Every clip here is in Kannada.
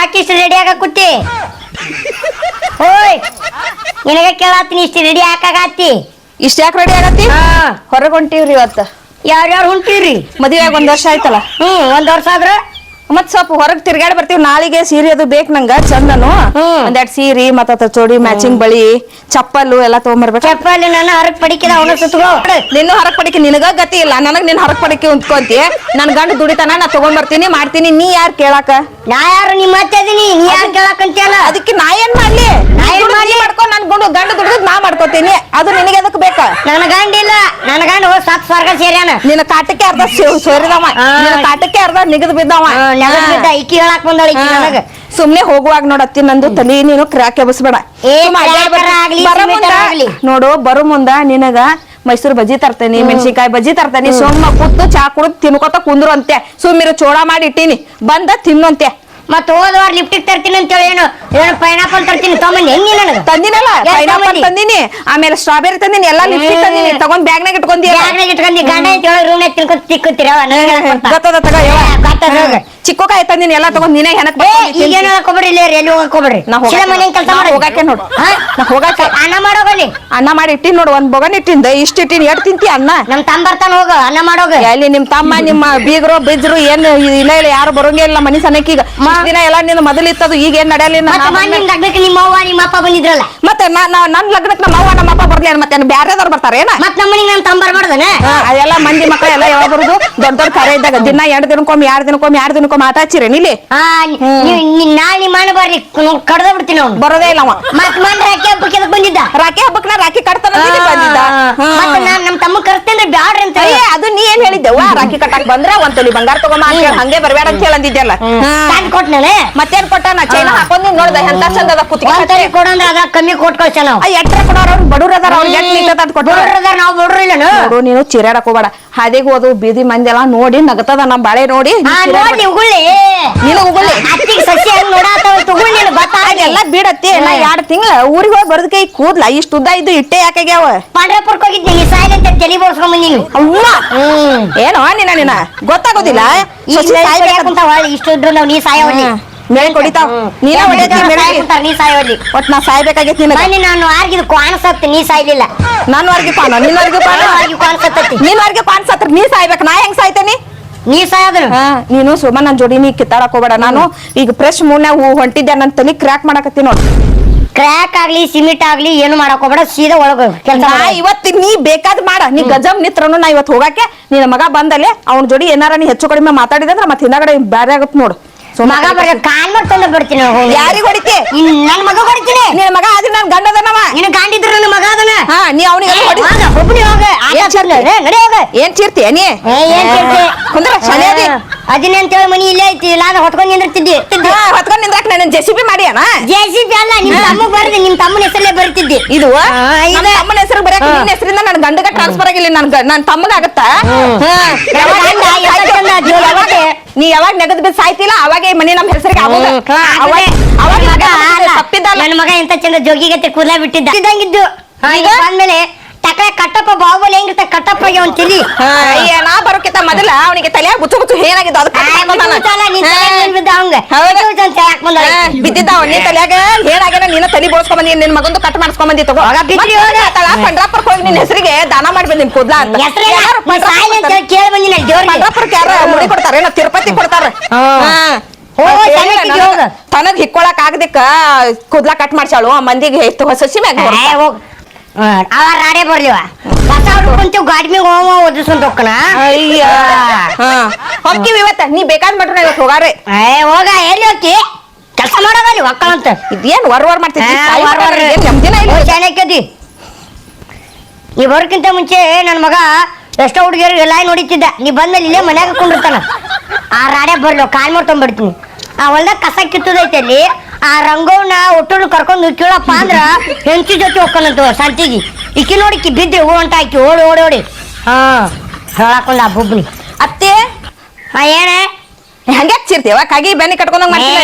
ಯಾಕೆ ಇಷ್ಟು ರೆಡಿ ಆಗ ಕೂತಿ ಓಯ್ ನಿನಗ ಕೇಳತ್ತೀನಿ ಇಷ್ಟು ರೆಡಿ ಹಾಕಾಗತ್ತಿ ಇಷ್ಟ ಯಾಕೆ ರೆಡಿ ಆಗತ್ತಿ? ಹೊರಗ್ ಹೊಂಟಿವ್ರಿ ಇವತ್ತ. ಯಾರ್ಯಾರು ಹೊಂಟಿವ್ರಿ? ಮದುವೆ ಆಗಿ ಒಂದ್ ವರ್ಷ ಆಯ್ತಲ್ಲ? ಹ್ಮ್ ಒಂದ್ ವರ್ಷ ಆದ್ರ ಮತ್ ಸ್ವಲ್ಪ ಹೊರಗ್ ತಿರ್ಗಾಡಿ ಬರ್ತೀವಿ. ನಾಳಿಗೆ ಸೀರೆ ಅದು ಬೇಕ್ ನಂಗ ಚಂದನು. ಒಂದೆರಡ್ ಸೀರಿ ಮತ್ತ ಚೋಡಿ ಮ್ಯಾಚಿಂಗ್ ಬಳಿ ಚಪ್ಪಲು ಎಲ್ಲಾ ತಗೊಂಬರ್ಬೇಕು. ಚಪ್ಪಲಿ ನಾನು ಹರಕ್ ಪಡಿಕಿದ ಅವನ ನಿನ್ನ ಹೊರಗ್ ಪಡಿಕೆ ನಿನಗ ಗತಿ ಇಲ್ಲ. ನನಗ್ ನಿನ್ ಹೊರಗ್ ಪಡಿಕೆ ಉಂತ್ಕೊಂತಿ. ನನ್ ಗಂಡ ದುಡಿತಾನ ನಾ ತಗೊಂಡ್ ಬರ್ತೀನಿ ಮಾಡ್ತೀನಿ. ನೀ ಯಾರ್ ಕೇಳಾಕ? ನಾ ಯಾರು ನಿಮ್ಮ ಅದೀನಿ ನೀ ಯಾರು ಕೇಳಕಂತಿಯಲ್ಲ? ಅದಕ್ಕೆ ನಾ ಏನ್ ಮಾಡ್ಲಿ? ನಾ ಏನ್ ಮಾಡ್ಲಿ? ಮಾಡ್ಕೊ ನನ್ ಗಂಡು ಗಂಡ ದುಡ್ದು ನಾ ಮಾಡ್ಕೋತೀನಿ. ಅದು ನಿನಗೆ ಅದಕ್ಕೆ ಬೇಕ? ನನ್ನ ಗಂಡ ಇಲ್ಲ. ನನ್ನ ಗಂಡ ಸತ್ ಸ್ವರ್ಗ ಸೇರ್ಯಾನ ನಿನ್ನ ಕಾಟಕ್ಕೆ ಅರ್ಧ ಸೋರಿದವ. ನಿನ್ನ ಕಾಟಕ್ಕೆ ಅರ್ಧ ನಿಗದ್ ಬಿದ್ದವ. ನೆಲಕ್ ಬಿದ್ದ ಇಕ್ಕಿ ಹೇಳಕ್ ಬಂದಳ ಇಕ್ಕಿ ನನಗ. ಸುಮ್ನೆ ಹೋಗುವಾಗ ನೋಡತ್ತಿ ನಂದು ತಲೆ ನೀನು ಕ್ರಾಕ್ ಎಬಸ್ಬೇಡ ಏ, ಕ್ರ್ಯಾಕರ. ಆಗ್ಲಿ, ಆಗ್ಲಿ. ನೋಡು ಬರೋ ಮುಂದ ನಿನಗ ಮೈಸೂರು ಬಜ್ಜಿ ತರ್ತೇನಿ ಮೆಣಸಿನ್ಕಾಯಿ ಬಜ್ಜಿ ತರ್ತೇನಿ ಸುಮ್ಮ ಕೂತು ಚಾ ಕುಡಿದು ತಿನ್ಕೋತ ಕುಂದ್ರು ಅಂತೆ ಸುಮ್ಮಿರು ಚೋಡ ಮಾಡಿ ಇಟ್ಟೀನಿ ಬಂದ ತಿನ್ನಂತೆ ಮತ್ ಹೋದ ವಾರ ಲಿಪ್ಟಿಕ್ ತರ್ತೀನಿ ಅಂತ ಹೇಳಿ ಏನು ಏನು ಪೈನಾಪಲ್ ತರ್ತೀನಿ ತೊಗೊಂಬಂದಿ ಹೆಂಗಿ ನನಗ? ತಂದಿನಲ್ಲ ಎಷ್ಟ್ ಪೈನಾಪಲ್? ತಂದಿನಿ ಆಮೇಲೆ ಸ್ಟ್ರಾಬೆರಿ ತಂದಿನಿ ಎಲ್ಲಾ ಲಿಪ್ಸ್ಟಿಕ್ ಹ್ಮ್. ತಂದಿನಿ ತಗೊಂಡ್ ಬ್ಯಾಗ್ನಾಗ ಇಟ್ಕೊಂಡಿ ಬ್ಯಾಗ್ನಾಗ ಇಟ್ಕೊಂಡಿ ಗಂಡ ಅಂತ ಹೇಳಿ ರೂಮ್ನಾಗ ತಿನ್ಕೊಂತ ಗೊತ್ತದ ತಗ ಗೊತ್ತದ ಹೋಗ. ಚಿಕ್ಕೋಕಾಯಿ ನೀನ್ ಎಲ್ಲಾ ತಗೊಂಡ್ ನೀನೇ ಹೆಣಕ್ ಈಗೇನು ಹಾಕೋಬೇಡ್ರಿ ಇಲ್ಲಿ ಎಲ್ಲಿ ಹೋಗ್ಕೋಬೇಡ್ರಿ ನಾ ಹೋಗಾಕ- ಶಿಲೆ ಕೆಲಸ ನಾ ಮಾಡಿ ಹೋಗಾಕೆ ನೋಡು. ನಾ ಹೋಗಾಕೆ. ಅನ್ನ ಮಾಡೋಗಲ್ಲಿ ಅನ್ನ ಮಾಡಿ ಇಟ್ಟಿನ್ ನೋಡು ಒಂದ್ ಬೊಗನ್ ಇಟ್ಟಿಂದ. ಇಷ್ಟ ಇಟ್ಟಿನ್ ಎಟ್ ತಿಂತಿ ಅನ್ನ? ನಮ್ ತಮ್ಮ ಬರ್ತಾನ ಹೋಗ ಅನ್ನ ಮಾಡೋಗ. ಅಲ್ಲಿ ನಿಮ್ ತಮ್ಮ ನಿಮ್ಮ ಬೀಗರು ಬಿದ್ರು ಏನ್ ಇಲ್ಲ ಇಲ್ಲ ಯಾರು ಬರೋಂಗಿಲ್ಲ ಮನಿ ಸನಕ್ ಈಗ. ಇಷ್ಟ್ ದಿನ ಎಲ್ಲ ನಿನ್ನ ಮೊದಲಿತ್ತದು ಈಗ ಏನ್ ಮತ್ತ ಮನೆ ಲಗ್ನಕ್ಕೆ ನಿಮ್ಮ ಅವ್ವ ನಿಮ್ಮ ಅಪ್ಪ ಬಂದಿದ್ರಲ್ಲ. ಮತ್ತೆ ನಾ ನಾ- ನನ್ ಲಗ್ನಕ್ ನಮ್ಮ ಅವ್ವ ನಮ್ಮ ಅಪ್ಪ ಬರ್ಲಿ ಮತ್ತೆ ಬ್ಯಾರೆದವ್ರು ಬರ್ತಾರೆ ಏನ? ಮತ್ ನಮ್ಮ ಮನೆಗೆ ನಮ್ ತಮ್ಮ ಬರ್ಬಾರ್ದನ ಅದೆಲ್ಲ ಮಂದಿ ಮಕ್ಕಳ ಎಲ್ಲ ಯಾವಾಗ ಬರುದು? ದೊಡ್ಡ ದೊಡ್ಡ ಕರೆ ಇದ್ದಾಗ ದಿನ ಎರಡ್ ದಿನಕ್ಕೊಮ್ಮೆ ಎರಡ್ ದಿನಕ್ಕೊಮ್ಮೆ ಎರಡ್ ದಿನಕ್ಕೊಮ್ಮೆ ಮಾತಾಡ್ಸಿರಿ ನಿಲ್ಲಿ ಹಾ ನಾಳೆ ನಿಮ್ಮ ಅಣ್ಣ ಬರ್ರಿ ಕಡ್ದ ಬಿಡ್ತೀನಿ ಅವ್ನು. ಬರೋದೇ ಇಲ್ಲ ಅವ. ಮತ್ ಹಬ್ಬಕ್ಕೆ ಎದಕ್ ಬಂದಿದ್ದ? ರಾಖಿ ಹಬ್ಬಕ್ ನಾ ರಾಕಿ ಕಟ್ತಾನ ಅಂತ ಇಲ್ಲಿ ಬಂದಿದ್ದ. ಮತ್ತ ನಾನ್ ನಮ್ ತಮ್ಮ ಕರ್ಸ್ತೇನ್ರಿ ಬ್ಯಾಡ್ರಿ ಅಂತ ಅಯ್ಯ ಅದು ನೀ ಏನ್ ಹೇಳಿದ್ದೆವ್ವ? ರಾಕಿ ಕಟ್ಟಾಕ್ ಬಂದ್ರ ಒಂದ್ ತೊಲಿ ಬಂಗಾರ ತಗೊಂಬ ಅಂತ ಹೇಳಿ ಹಂಗೆ ಬರ್ಬೇಡ ಅಂತ ಹೇಳಿ. ತಂದ್ ಕೊಟ್ನಾನೆ ಮತ್ತೇನ್ ಕೊಟ್ಟ? ನಾ ಚೈನ ಹಾಕೊಂಡ್ ನೀನ್ ನೋಡ್ದ ಎಂತ ಚಂದ ಅದ ಕುತ್ತಿಗೆ ಒಂದ್ ತರಿ ಕೊಡಂದ್ರ ಅದ ಕಮ್ಮಿ ಕೊಟ್ ಕಳ್ಸ ನಾವು ಎಟ್ರ ಕೊಡೋರ್ ಅವ್ರು ಬಡವ್ರ ಅದಾರ ಅವ್ರಿಗೆ ಎಟ್ ನಿಂತದ ಅಂತ ಕೊಟ್ಟು. ಬಡ್ರದಾರ ನಾವು ಬಡ್ರು ಇಲ್ಲನು ನೋಡು ನೀನು ಚಿರಾಡಕ್ ಹೋಗ್ಬೇಡ. ಹಾದಿಗೆ ಹೋದು ಬೀದಿ ಮಂದಿ ಎಲ್ಲ ನೋಡಿ ನಗತದ ನಮ್ ಬಾಳೆ ನೋಡಿ. ನೋಡಿ ಉಗುಳಿ. ನೀನು ಉಗುಳಿ. ಅತ್ತಿಗೆ ಸಸಿ ಹೆಂಗ್ ನೋಡಾತಾವ ತುಗುಳ್ ನೀನು ಗೊತ್ತಾಗಲ್ಲ ಎಲ್ಲ ಬಿಡತ್ತಿ. ನಾ ಎರಡ್ ತಿಂಗಳ ಊರಿಗೆ ಹೋಗಿ ಬರದ್ ಕೈ ಕೂದ್ಲ ಇಷ್ಟು ಉದ್ದ ಇದ್ದು ಇಟ್ಟೆ ಯಾಕಾಗ್ಯಾವ ಪಾಂಡ್ರಪುರಕ್ಕೆ ಹೋಗಿದ್ದೆ ನೀ ಸಾಯಿಲ್ ಅಂತ ತಲೆ ಬೋಳ್ಸ್ಕೊಂಡ್ ಬಂದೀನಿ. ಅವ್ವ? ಏನೋ ನಿನ್ನ ನಿನ್ನ? ಗೊತ್ತಾಗೋದಿಲ್ಲ. ಈ ಇಷ್ಟು ಇದ್ರು ನಾವು ನೀ ಸಾಯವಲ್ಲಿ ಹ್ಮ್. ಕೊಡಿತಾವ್ ನೀನ ಹೊಡಿತಿ ನೀ ಸಾಯವಲ್ಲಿ ಒಟ್ ನಾ ಸಾಯ್ಬೇಕಾಗೈತಿ ನಿನಗ. ಬನ್ನಿ ನಾನು ಆರ್ಗಿದ್ ಕಾಣಿಸತ್ತೆ ನೀ ಸಾಯ್ಲಿಲ್ಲ. ನಾನು ವರ್ಗಿ ಪಾನ ನಿನ್ನ ವರ್ಗಿ ಪಾನ ಆರ್ಗಿ ಕಾಣಿಸತ್ತತಿ. ನಿನ್ ವರ್ಗಿ ಸತ್ರ ನೀ ಸಾಯ್ಬೇಕು. ನಾ ಹೆಂಗ್ ಸಾಯ್ತೇನಿ? ನೀ ಸಾಯದ್ರ ಹಾ ನೀನು ಸುಮ್ಮ ನನ್ ಜೋಡಿ ನೀ ಕಿತ್ತಾಡಕ್ ಹೋಗ್ಬೇಡ. ನಾನು ಈಗ ಫ್ರೆಶ್ ಮೂರ್ನ್ಯಾಗ ಹೊಂಟಿದ್ದೆ ನನ್ ತಲಿ ಕ್ರ್ಯಾಕ್ ಮಾಡಕತ್ತಿ ನೋಡ್. ಕ್ರ್ಯಾಕ್ ಆಗ್ಲಿ ಸಿಮೆಂಟ್ ಆಗ್ಲಿ ಏನು ಮಾಡಕ್ ಹೋಗ್ಬೇಡ. ಸೀದಾ ಒಳಗ ಕೆಲಸ ಇವತ್ತು ನೀ ಬೇಕಾದ್ ಮಾಡ. ನೀ ಗಜಮ್ ನಿತ್ರನು ನಾ ಇವತ್ತು ಹೋಗಕ್ಕೆ ನಿನ್ನ ಮಗ ಬಂದಲ್ಲೇ ಅವ್ನ ಜೋಡಿ ಏನಾರ ನೀ ಹೆಚ್ಚು ಕಡಿಮೆ ಮಾತಾಡಿದಂದ್ರ ಮತ್ತೆ ಹಿಂದಾಗಡೆ ಬ್ಯಾರೆ ಆಗತ್ ನೋಡು. ಮಗ ಬರ್ರಿ ಕಾಲ್ ಮಾಡ್ಕೊಂಡು ಬರ್ತೀನಿ. ಯಾರಿಗ್ ಹೊಡಿತಿ? ಇನ್ ನನ್ ಮಗ ಹೊಡಿತೀನಿ. ನಿನ್ನ ಮಗ ಆದ್ರೆ ನನ್ ಗಂಡದನವ ನಿನ್ನ ಗಾಂಡಿದ್ರು ನನ್ನ ಮಗ ಅದನ. ಹಾ ನೀ ಅವನಿಗೆ ಹೊಡಿ. ಒಬ್ಬನಿ ಹೋಗ? ನಡಿ ಹೋಗ. ಏನ್ ಚೀರ್ತಿ ನೀ ಏನ್ ಕೇಳ್ತಿ? ಕುಂದ್ರ ಶಾಲೆ ಅದಿ. ಅದಿನ ಮನಿ ಇಲ್ಲೇ ಐತಿ. ಇಲ್ಲ ಅಂದ್ರೆ ಹೊತ್ಕೊಂಡ್ ನಿಂದಿರ್ತಿದ್ದಿ. ಹಾ ಹೊತ್ಕೊಂಡ್ ನಿಂದ್ರಾಕ್ ನನ್ನ ಜೆಸಿಬಿ ಮಾಡಿ ಅಣ್ಣ ಜೆಸಿಬಿ ಅಲ್ಲ ನಿಮ್ ತಮ್ಮ ಬರ್ದಿ ನಿಮ್ ತಮ್ಮನ ಹೆಸರಲ್ಲೇ ಬರ್ತಿದ್ದಿ. ಇದು. ತಮ್ಮನ ಹೆಸರು ಬರಕ್ ನಿನ್ನ ಹೆಸರಿಂದ ನನ್ ಗಂಡಗ ಟ್ರಾನ್ಸ್ಫರ್ ಆಗಿಲ್ಲ. ನನ್ ನನ್ನ ನನ್ ತಮ್ಮಗ ಆಗತ್ತಾ? ಹಾ. ನೀ ಯಾವಾಗ ನೆಗದ್ ಬಿದ್ದು ಸಾಯ್ತಿಲ್ಲ ಅವಾಗ ಈ ಮನೆ ನಮ್ ಹೆಸರಿಗೆ ಆಗೋದ ಅವಾಗ. ಅವಾಗ. ತಪ್ಪಿದ್ದಲ್ಲ ನನ್ ಮಗ ಎಂತ ಚಂದ ಜೋಗಿಗತ್ತೆ ಕೂದಲ ಬಿಟ್ಟಿದ್ದ ಇದ್ದಂಗಿದ್ದು ಈಗ? ಬಂದ್ಮೇಲೆ ಟಕಳೆ ಕಟ್ಟಪ್ಪ ಬಾಹುಬಲಿ ಹೆಂಗಿರ್ತ ಕಟ್ಟಪ್ಪ ಅವ್ನ್ ತಿಳಿ ಅಯ್ಯ, ನಾ ಬರೋಕ್ಕಿಂತ ಮೊದಲ ಅವನಿಗೆ ತಲೆ ಬುಚ್ಚು ಬುಚ್ಚು ಏನಾಗಿದ್ದು ಅದಕ್ಕೆ ಬಿದ್ದಿದ್ದಾವ ನೀ ತಲ್ಯಾಗ ಏನಾಗ್ಯಾನ? ನೀನ ತಲಿ ಬೋಳ್ಸ್ಕೊಂಡ್ ಬಂದಿ ನಿನ್ ಮಗಂದು ಕಟ್ ಮಾಡ್ಸ್ಕೊ ಬಂದಿ ತಗೋ. ಹೋಗ. ಪಂಡ್ರಾಪುರಕ್ಕೆ ನಿನ್ ಹೆಸರಿಗೆ ದಾನ ಮಾಡಿ ನಿನ್ ಕೂದ್ಲ ಅಂತ. ಕೇಳಿ ಬಂದಿನ ಪಂಡ್ರಾಪುರಕ್ಕೆ ಯಾರು ಮುಡಿ ಕೊಡ್ತಾರೆ? ಏನೋ ತಿರುಪತಿ ಕೊಡ್ತಾರೆ. ತನಗ್ ಹಿಕ್ಕೊಳಕ್ ಆಗದಿಕ್ಕ ಕೂದ್ಲ ಕಟ್ ಮಾಡ್ಸಾಳು ಮಂದಿಗೆ ಎಷ್ಟು ಸಸಿ ಮ್ಯಾಗ ಅವ ರಾಡೆ ಬರ್ಲಿವ ಹೊಸ ಹುಡ್ಕೊಂತೀವ್ ಗಾಡಿ ಮ್ಯಾಗ ಹೋಮ ಓದಿಸ್ಕೊಂಡ್ ಹೋಗ್ಕಣ ಅಯ್ಯ. ಹೊಕ್ಕಿವಿ ಇವತ್ತ. ನೀ ಬೇಕಾದ್ ಮಾಡ್ರಿ ಇವತ್ತು ಹೋಗಾರೆ ಏ ಹೋಗ. ಎಲ್ಲಿ ಹೋಗ್ತಿ? ಕೆಲಸ ಮಾಡೋದಲ್ಲಿ ಒಕ್ಕಳಂತ ಇದೇನ್ ವರ್ ವರ್ ಮಾಡ್ತಿದ್ದಿ? ಸಾಯಿ ವಾರ ವಾರ. ಏನ್ ಇಲ್ಲ. ಈ ಬರೋಕ್ಕಿಂತ ಮುಂಚೆ ನನ್ನ ಮಗ ಎಷ್ಟೋ ಹುಡುಗಿಯರು ಎಲ್ಲ ಹೊಡಿತಿದ್ದ ನೀ ಬಂದ್ಮೇಲೆ ಇಲ್ಲೇ ಮನ್ಯಾಗ ಕುಂಡಿರ್ತಾನ ಆ ರಾಡೆ ಬರ್ಲೋ, ಕಾಲ್ ಮಾಡ್ಕೊಂಡ್ಬಿಡ್ತೀನಿ ಆ ಹೊಲ್ದಾಗ ಕಸ ಕಿತ್ತದೈತೆ ಅಲ್ಲಿ. ಆ ರಂಗವ್ನ ಒಟ್ಟು ಕರ್ಕೊಂಡು ಕೇಳಪ್ಪ ಅಂದ್ರ ಹೆಂಚಿ ಜೊತೆ ಹೋಗ್ಕೊಂಡಂತ ಸಂತಿಗೆ ಇಕ್ಕಿ ನೋಡಿಕ್ಕಿ ಬಿದ್ದೆ, ಹೂ ಅಂತ ಆಕಿ ಓಡಿ ಓಡಿ ಓಡಿ. ಹಾ ಹೇಳಕೊಂಡ ಆ ಬುಬ್ನಿ ಅತ್ತೆ ಹಾ ಏನ? ಹಂಗೆ ಅವಾಗ ಕಾಗಿ ಬೆನ್ನಿ ಕಟ್ಕೊಂಡಂಗ್ ಮಾಡ್ತಿಲ್ಲ?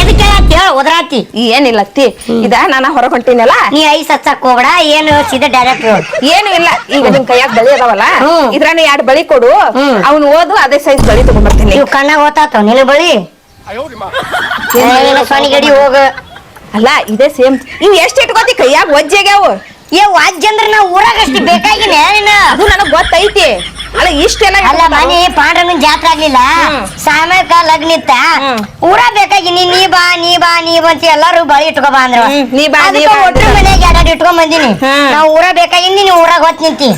ಎದಕ್ಕೆ ಹೇಳ ಒದರಾತಿ ಏನಿಲ್ಲ ಅತ್ತಿ. ಇದ ನಾನು ಹೊರಗ್ ಹೊಂಟಿನಲ್ಲ? ನೀ ಐ ಹಚ್ಚಕ್ ಹೋಗ್ಬೇಡ ಏನು ಸೀದಾ ಡೈರೆಕ್ಟ್ ಏನು ಇಲ್ಲ. ಈಗ ನಿಮ್ ಕೈಯಾಗ ಬಳಿ ಅದಾವಲ್ಲ? ಇದ್ರ ಇದ್ರಾನ ಎರಡ್ ಬಳಿ ಕೊಡು. ಅವ್ನು ಓದು ಅದೇ ಸೈಜ್ ಬಳಿ ತಗೊಂಡ್ಬರ್ತೀನಿ ನೀವು ಕಣ್ಣಾಗ ಓತಾತವ್ ನಿನ್ನ ಬಳಿ? ಸೊನಿ ಗಡಿ ಹೋಗ. ಅಲ್ಲ ಇದೇ ಸೇಮ್ ಇವ್ ಎಷ್ಟ್ ಇಟ್ಕೋತಿ? ಕೈಯಾಗ ಒಜ್ಜೆಗ್ಯಾವು ಏ ವಾಜ್ಯ ಅಂದ್ರೆ ನಾ ಊರಾಗ ಬೇಕಾಗಿನೇ ನೀನು ಅದು ನನಗ್ ಗೊತ್ತೈತಿ. ಅಲ್ಲ ಇಷ್ಟೆಲ್ಲ ಅಲ್ಲ ಮನೆ ಪಾಂಡ್ರನ ಜಾತ್ರೆ ಆಗ್ಲಿಲ್ಲ. ಸಾಮಯಕ ಲಗ್ನ ಇತ್ತ ಊರ ಬೇಕಾಗಿ ನೀ ನೀ ಬಾ ನೀ ಬಾ ನೀ ಬಂತ ಎಲ್ಲರೂ ಬಳಿ ಇಟ್ಕೊ ಬಾ ಅಂದ್ರ. ನೀ ಬಾ, ನೀ ಬಾ ಒಟ್ರು ಅಂದ್ರ. ಮನ್ಯಾಗ ಎರಡ್ ಇಟ್ಕೊಂಡ್ ಬಂದಿನಿ. ನಾವು ಊರ ಬೇಕಾಗಿ ನೀ ಊರಾಗ ಹೊತ್ ನಿಂತಿ.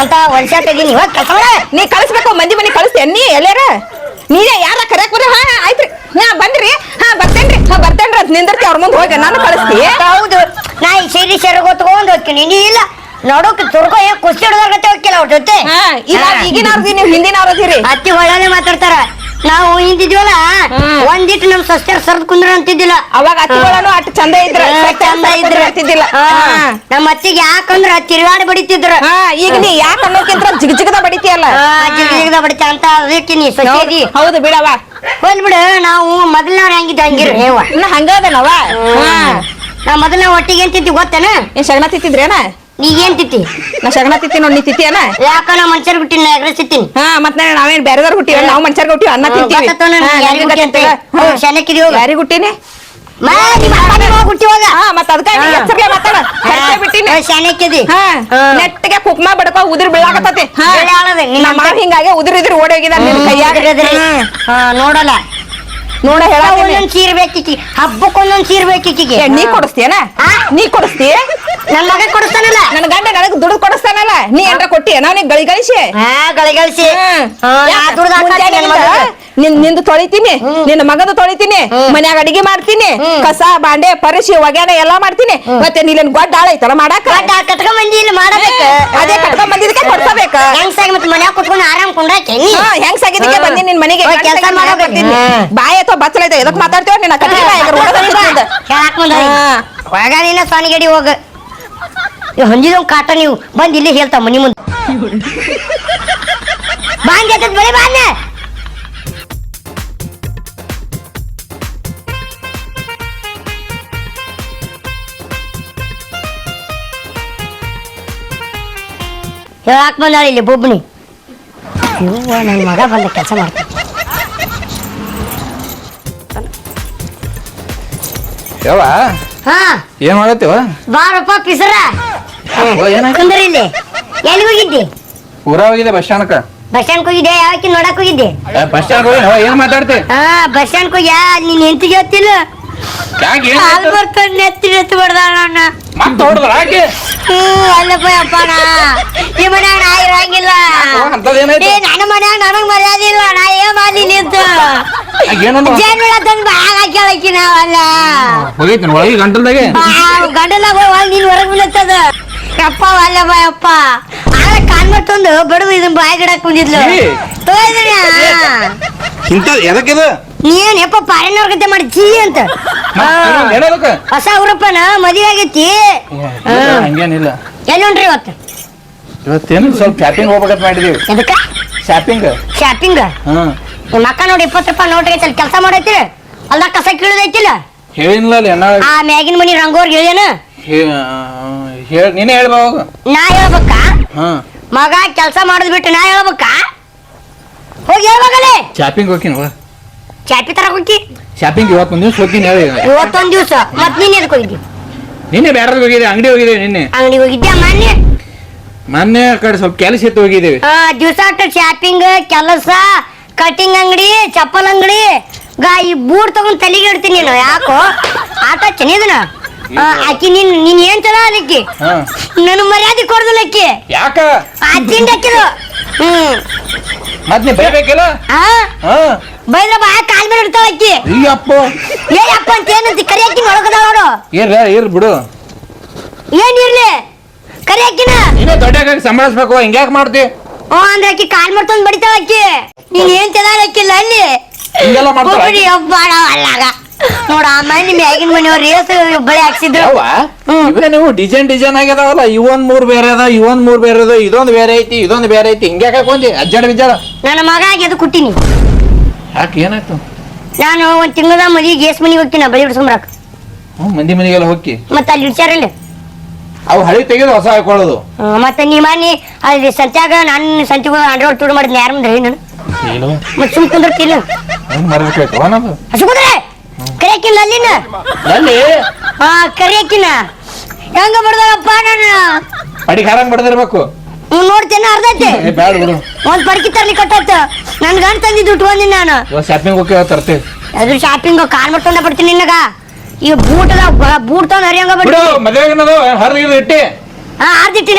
ಅಂತ ವರ್ಷ ತೆಗಿನಿ ಹೋಗ್ ಕೆಲ್ಸ ಮಾಡ. ನೀ ಕಳಿಸ್ಬೇಕು ಮಂದಿ ಮನೆ ಕಳಿಸ್ತೀಯ? ನೀ ಎಲ್ಲಾರ ನೀನೇ ಯಾರ ಕರೆಯಕ್ ಬರ್ರಿ ಹಾ ಆಯ್ತ್ರಿ ಹಾ ಬಂದ್ರಿ. ಹಾ ಬರ್ತೇನ್ರಿ ಹಾ ಬರ್ತೇನ್ರಿ ಅಂತ ನಿಂದಿರ್ತಿ ಅವ್ರ ಮುಂದೆ ಹೋಗಿ. ನಾನು ಕಳಿಸ್ತಿ ಹೌದು. ನಾ ಈ ಸೀರೆ ಸೆರಗ ಹೊತ್ಕೊಂಡ್ ಹೋಗ್ತೀನಿ. ನೀ ಇಲ್ಲ. ನೋಡೋಕ್ ತುರ್ಕೋ ಏನ್ ಕುಸ್ತಿ ಹಿಡಿದಾಗತ್ತೆ ಹೋಗಿಲ್ಲ ಅವ್ರ ಜೊತೆ? ಹಾ ಈಗಿನ ಅವ್ರದಿ ನೀವು ಹಿಂದಿನ ಅವ್ರದಿರಿ ಅತ್ತಿ ಒಳ್ಳೆ ಮಾತಾಡ್ತಾರ. ನಾವು ಹಿಂದಿದ್ವಲ್ಲ ಹ್ಮ್. ಒಂದಿಟ್ಟು ನಮ್ ಸಸ್ಯರ್ ಸರ್ದ್ ಕುಂದ್ರ ಅಂತಿದ್ದಿಲ್ಲ. ಅವಾಗ ಅತ್ತಿಗಳನ್ನು ಅಟ್ ಚಂದ ಇದ್ರ ಚಂದ ಇದ್ರ. ಅಂತಿದ್ದಿಲ್ಲ. ಹಾ. ನಮ್ಮ ಅತ್ತಿಗೆ ಯಾಕಂದ್ರ ತಿರುಗಾಡಿ ಬಡಿತಿದ್ರ. ಹಾ ಈಗ ನೀ ಯಾಕ ಅನ್ನೋಕ್ಕಿಂತ ಜಿಗ್ ಜಿಗದ ಬಡಿತಿಯಲ್ಲ? ಜಿಗ ಜಿಗದ ಬಡಿತ ಅಂತ ಅದಕ್ಕೆ ನೀ ಸೊಸೇದಿ. ಹೌದು ಬಿಡವ ಹೋಲ್ ಬಿಡು ನಾವು ಮೊದಲ್ನವ್ರ ಹೆಂಗಿದ್ದ ಹಂಗಿರ ಇನ್ನ ಹಂಗದನವ ಹಾ. ನಾ ಮೊದಲ ಒಟ್ಟಿಗೆ ಅಂತಿದ್ದಿ ಗೊತ್ತೇನ? ಏನ್ ಸಣ್ಣ ತಿತ್ತಿದ್ರೇನ ನೀ ಏನ್ ತಿಂತಿ ನಾ ಶಗನ ತಿತ್ತಿ ನೋಡಿ ನೀ ತಿತ್ತಿಯನ ಯಾಕ ನಾ ಮನುಷ್ಯರ್ ಬಿಟ್ಟಿನ ಎಗ್ರೆಸ್ ತಿಂತೀನಿ? ಹಾ ಮತ್ ನಾವೇನ್ ಬೇರೆದವ್ರ ಹುಟ್ಟಿವ ನಾವು ಮನುಷ್ಯರ್ಗ ಹುಟ್ಟಿವ ಅನ್ನ ತಿಂತೀವಿ. ಶಾನ್ಯಕಿದಿ ಹೋಗು. ಯಾರಿಗ್ ಹುಟ್ಟಿನಿ. ನೆಟ್ಟಿಗೆ ಕುಕ್ಮ ಬಡಕ ಉದಿರ್ ಬೀಳಾಕತ್ತತಿ. ಹಿಂಗಾಗಿ ಉದುರ್ ಉದುರ್ ಓಡಿ ಹೋಗಿದ ನಿನ್ ಕೈಯಾಗ. ಹಾ. ನೋಡಲ್ಲ ನೋಡ ಹೇಳ ಒಂದೊಂದ್ ಸೀರ್ ಬೇಕಿಕ್ಕಿ ಹಬ್ಬಕ್ಕೆ ಒಂದೊಂದ್ ಸೀರ್ ಬೇಕಿಕ್ಕಿಗೆ ನೀ ಕೊಡಿಸ್ತೀಯನ? ನೀ ಕೊಡಿಸ್ತೀಯ? ನನ್ ಮಗ ಕೊಡಿಸ್ತಾನಲ್ಲ. ನನ್ ಗಂಡ ನನಗ್ ದುಡ್ಡು ಕೊಡಿಸ್ತಾನಲ್ಲ. ನೀ ಏನ್ರ ಕೊಟ್ಟಿಯ ನೀ ಗಳಿ ಗಳಿಸಿ? ಹಾ ಗಳಿಗಳಿಸಿ ನಿನ್ ನಿಂದು ತೊಳಿತೀನಿ ನಿನ್ನ ಮಗನ ತೊಳಿತೀನಿ. ಮನ್ಯಾಗ ಅಡಿಗೆ ಮಾಡ್ತೀನಿ. ಕಸ ಬಾಂಡೆ ಪರಿಸಿ ಒಗ್ಯಾನ ಎಲ್ಲಾ ಮಾಡ್ತೀನಿ. ಮತ್ತೆ ನೀನ್ ಗೊಡ್ಡ ಆಳೈತಲ್ಲ ಮಾಡಾಕ? ಕಟ್ಕೊಂಡ್ ಬಂದಿ ಇಲ್ಲಿ ಮಾಡಬೇಕ ಅದೇ ಕಟ್ಕೊಂಡ್ ಬಂದಿದ್ದಕ್ಕೆ ಕೊಡ್ಕೋಬೇಕ ಹೆಂಗ್ಸಾಗಿ ಮತ್ತೆ ಮನ್ಯಾಗ ಕುತ್ಕೊಂಡು ಆರಾಮ್ ಕೊಂಡಾಕೆ ನೀ ಹಾ, ಹೆಂಗ್ ಸಾಗಿದ್ದಕ್ಕೆ ಬಂದಿ ನಿನ್ ಮನೆಗೆ? ಕೆಲಸ. ಹಾ. ಅಥವಾ ಬಚ್ಚಲೈತೆ. ಎದಕ್ ಮಾತಾಡ್ತೇವ ನಿನ್ನ ಕಟ್ಟಿ ಬಾಯಿ ಅದ್ರ ಒಳಗ್ ನಿಂತ್ಕೊಂಡ್. ಹೇಳಾಕ್ ಬಂದ ಹಾ. ಒಳಗ ನೀನ ಸ್ವಾನಿಗಡಿ ಹೋಗ. ಹೊಂದಿದವ್ ಕಾಟ ನೀವು. ಬಂದ್ ಇಲ್ಲಿ ಹೇಳ್ತಾವ ಮನಿ ಮುಂದೆ. ಬಾಂಗ್ ಎತ್ತದ್ ಬಳಿ ಹೇಳಾಕ್ ಬಂದಾಳ ಇಲ್ಲಿ ಬೊಬ್ಬನಿ. ಇವ್ವ ನನ್ನ ಮಗ ಬಂದ ಕೆಲಸ ಮಾಡ್ತಾನೆ. ಯಾವ ಹಾ. ಏನ್ ಮಾಡತ್ತೀವ? ಬಾರಪ್ಪ ಪಿಸರ. ಕುಂದ್ರ ಇಲ್ಲಿ. ಎಲ್ಲಿ ಹೋಗಿದ್ದಿ? ಊರ ಹೋಗಿದೆ ಬಸ್ ಸ್ಟ್ಯಾಂಡ್ಕ. ಬಸ್ ಸ್ಟ್ಯಾಂಡ್ ಹೋಗಿದ್ದೆ ಯಾವಕ್ಕೆ ನೋಡಕ್ ಹೋಗಿದ್ದೆ? ಬಸ್ ಸ್ಟ್ಯಾಂಡ್ ಹೋಗಿ ಏನ್ ಮಾತಾಡ್ತಿ? ಹಾ ಬಸ್ ಸ್ಟ್ಯಾಂಡ್ ಹೋಗಿ ನೀನ್ ಹೆಂತಿಗೆ ಗೊತ್ತಿಲ್ಲ ಯಾಕೆ ಹಾಲ್ ಬರ್ತಾನೆ ನೆತ್ತಿ ನೆತ್ತಿ ಬಿಡ್ದಾಳ ನನ್ನ ಮತ್ತೆ ಹೊಡೆದ್ರ ಯಾಕೆ? ಹ್ಮ್ ಅಲ್ಲಪ್ಪ ಈ ಮನ್ಯಾಗ ನಾ ಇರಂಗಿಲ್ಲ. ನನ್ನ ಮನ್ಯಾಗ ನನಗ್ ಮರ್ಯಾದೆ ಇಲ್ಲ ನಾ ಏನ್ ಮಾಡಿ ನಿಂತು? ಏನಂದ ಜೇನುಳ ತಂದ್ ಬ್ಯಾಗ ಹಾಕ್ಯಾಳಕಿ ನಾವಲ್ಲ. ಹೋಗೈತಿ ಒಳಗೆ ಗಂಟಲ್ದಾಗೆ? ಗಂಡಲಾಗ ಹೋಗಿ ನೀನ್ ಹೊರಗ್ ಯಪ್ಪ ಆಗ ಕಾನ್ ಒಂದು ಬಡದು ಇದನ್ ಬಾಯಿ ಗಿಡ. ತೊಯ್ದಣ್ಣ. ಇಂತ ಎದಕ್ಕಿದು ನೀನ್ ಯಪ್ಪ ಪಾರಿನವ್ರ ಗತೆ ಮಾಡಿ ಅಂತ. ಹೊಸ ಊರಪ್ಪನ ಮದುವೆ ಆಗೈತಿ. ಹಂಗೇನಿಲ್ಲ. ಇವತ್ತು? ಇವತ್ತೇನು ಸ್ವಲ್ಪ ಶಾಪಿಂಗ್ ಹೋಗ್ಬೇಕಂತ ಮಾಡಿದೀವಿ. ಶಾಪಿಂಗ್ ಶಾಪಿಂಗ್ ಹ್ಮ್ ನಿಮ್ಮ ಅಕ್ಕ ನೋಡಿ ಇಪ್ಪತ್ತು ರೂಪಾಯಿ ನೋಟ್ ಐತಲ್ ಕೆಲಸ ಮಾಡೈತಿ. ಅಲ್ಲ ಕಸ ಕೀಳದೈತಿಲ್ಲ. ಹೇಳಿನ್ಲಲ್ಲ ಅಣ್ಣ ಆ ಮ್ಯಾಗಿನ ಮನಿ ರಂಗೋರ್ಗೆ ಹೇಳ್ಯಾನ ಹೇಳ ನೀನೇ ಹೇಳ್ಬಾ ನಾ ಹೇಳ್ಬೇಕಾ? ಹಾ. ಮಗ ಕೆಲಸ ಮಾಡೋದ್ ಬಿಟ್ಟು ನಾ ಹೇಳ್ಬೇಕಾ? ಹೋಗಿ ಹೇಳ್ಬೇಕಲ್ಲೇ. ಶಾಪಿಂಗ್ ಹೋಗ್ತೀನಿ ಹೋಗ. ಚಾಪಿ ತರಕ್ ಹೋಗಿ. ಶಾಪಿಂಗ್ ಇವತ್ತು ಒಂದು ದಿವ್ಸ ಹೋಗ್ತೀನಿ ಹೇಳಿ. ಇವತ್ತೊಂದ್ ದಿವಸ. ಮತ್ ನೀನ್ ಎದಕ್ ಹೋಗಿದ್ದಿ? ನಿನ್ನೆ ಬೇರೆ ಹೋಗಿದ್ದೆ ಅಂಗಡಿ ಹೋಗಿದೆ ನಿನ್ನೆ. ಅಂಗಡಿ ಹೋಗಿದ್ದೆ ಮೊನ್ನೆ? ಮೊನ್ನೆ ಆ ಕಡೆ ಸ್ವಲ್ಪ ಕೆಲಸ ಇತ್ತು ಹೋಗಿದ್ದೀವಿ. ಆ ದಿವ್ಸ ಶಾಪಿಂಗ್ ಕೆಲಸ ಕಟಿಂಗ್ ಅಂಗಡಿ ಚಪ್ಪಲ್ ಅಂಗಡಿ ಗಾ ಈ ಬೂಟ್ ತಗೊಂಡ್ ತಲೆಗೆ ಇಡ್ತೀನಿ ನೀನು ಯಾಕೋ? ಆಟ ಚೆನ್ನಿದನ ಆಕಿ ನೀನ್ ನೀನ್ ಏನ್ ಚಲ ಅದಕ್ಕೆ ಹಾ. ನನ್ ಮರ್ಯಾದೆ ಕೊಡ್ದಲ್ಲ ಆಕಿ. ಯಾಕ? ಆ ತಿಂಡಿ ಹಾಕಿದು ಹ್ಮ್. ಮತ್ ನೀ ಬೈಬೇಕಿಲ್ಲ? ಆ? ಹಾ. ಬೈದ್ರ ಬಾ ಕಾಲ್ ಮೇಲೆ ಇಡ್ತಾಳ ಆಕಿ. ಅಪ್ಪ ಏ ಅಪ್ಪ ಅಂತ ಏನಂತ? ಕರಿ ಅಕ್ಕಿ ಒಳಗದ ನೋಡು ಇರ್ಲ ಇರ್ ಬಿಡು. ಏನ್ ಇರ್ಲಿ? ಕರಿ ಹಾಕಿನ ನೀನೇ ದೊಡ್ಡ ಸಂಭಾಳಿಸ್ಬೇಕು. ಹಿಂಗ್ಯಾಕ್ ಮಾಡ್ತಿ? ಓ ಅಂದ್ರೆ ಆಕಿ ಕಾಲ್ ಮಾಡ್ತೊಂದ್ ಬಡಿತಾಳ ಆಕಿ. ನೀನ್ ಏನ್ ಚೆನ್ನಾಗಿ ಅಕ್ಕಿಲ್ಲ ಅಲ್ಲಿ? ಹಿಂಗೆಲ್ಲ ಮಾಡ್ತಾರ ಒಬ್ಬರಿ ಒಬ್ಬ ಅಲ್ಲಾಗ. ನೋಡ ಆಮೇಲೆ ನಿಮ್ ಯಾಗಿನ ಮನೆಯವ್ರು ರೇಸ್ ಬಳಿ ಹಾಕ್ಸಿದ್ರು. ಅವ. ಇವೇ ನೀವು ಡಿಸೈನ್ ಡಿಸೈನ್ ಆಗ್ಯದಾವಲ್ಲ ಇವೊಂದ್ ಮೂರ್ ಬೇರೆ ಅದ ಇವೊಂದ್ ಮೂರ್ ಬೇರೆ ಅದ ಇದೊಂದ್ ಬೇರೆ ಐತಿ ಇದೊಂದ್ ಬೇರೆ ಐತಿ ಹಿಂಗ್ಯಾಕ ಹಾಕೊಂಡಿ ಅಜ್ಜಾಡ ಬಿಜ್ಜಾಡ. ನನ್ನ ಮಗ ಎದು ಕುಟ್ಟಿನಿ. ಯಾಕೆ ಏನಾಯ್ತು? ನಾನು ಒಂದ್ ತಿಂಗಳ ಮದುವೆ ಗೇಸ್ ಮನಿಗೆ ಹೋಗ್ತೀನಿ ಬಳಿ ಬಿಡ್ಸ್ಕೊಂಬರಕ್ ಮಂದಿ ಮನೆಗೆಲ್ಲ ಹೋಗಿ. ಮತ್ತೆ ಅಲ್ಲಿ ಇಡ್ಸ್ಯಾರಲ್ಲಿ ಅವು ಹಳಿ ತೆಗೆದು ಹೊಸ ಹಾಕೊಳ್ಳೋದು. ಮತ್ತೆ ನೀ ಮನಿ ಅಲ್ಲಿ ಸಂತ್ಯಾಗ ನಾನು ಸಂತಿಗೂ ಅಂಡ್ರೋಡ್ ತುಡು ಮಾಡಿದ್ನ ಯಾರು ಮುಂದ್ರಿ ನಾನು? ಏನು? ಮತ್ ಸುಮ್ ಕುಂದಿರ್ತಿಲ್ಲ ಮರ್ಬೇಕು ಅನ್ನೋದು ಹಸುಗುದ್ರೆ ಕರಿಯಕಿಲ್ಲ ಅಲ್ಲಿನ? ಎಲ್ಲಿ ಹಾ ಕರಿಯಕಿನ ಹೆಂಗ ಬಡ್ದಾರಪ್ಪ ನಾನು? ಅಡಿಗೆ ಹಾರಂಗ್ ಬಡ್ದಿರ್ಬೇಕು. ನೋಡ್ತೇನೆ ಅರ್ಧೈತೆ ಏ ಬ್ಯಾಡ ಬಿಡು. ಒಂದ್ ಪಡಕಿ ತರ್ಲಿ ಕಟ್ಟತ್ತ ನನ್ ಗಂಡ ತಂದಿದ್ದು ಉಟ್ಕೊಂದಿನಿ ನಾನು. ಶಾಪಿಂಗ್ ಹೋಗಿ ತರ್ತೀವಿ ಅದು ಶಾಪಿಂಗ್ ಕಾರ್ ಮಾಡ್ಕೊಂಡ ಬರ್ತೀನಿ ನಿನಗ. ಈಗ ಬೂಟದ ಬೂಟ್ ತಗೊಂಡ್ ಹರಿಯಂಗ ಬಿಡು ಮದ್ವೆಗೆ ಅನ್ನೋದು ಹರಿದು ಇಟ್ಟಿ? ಹಾ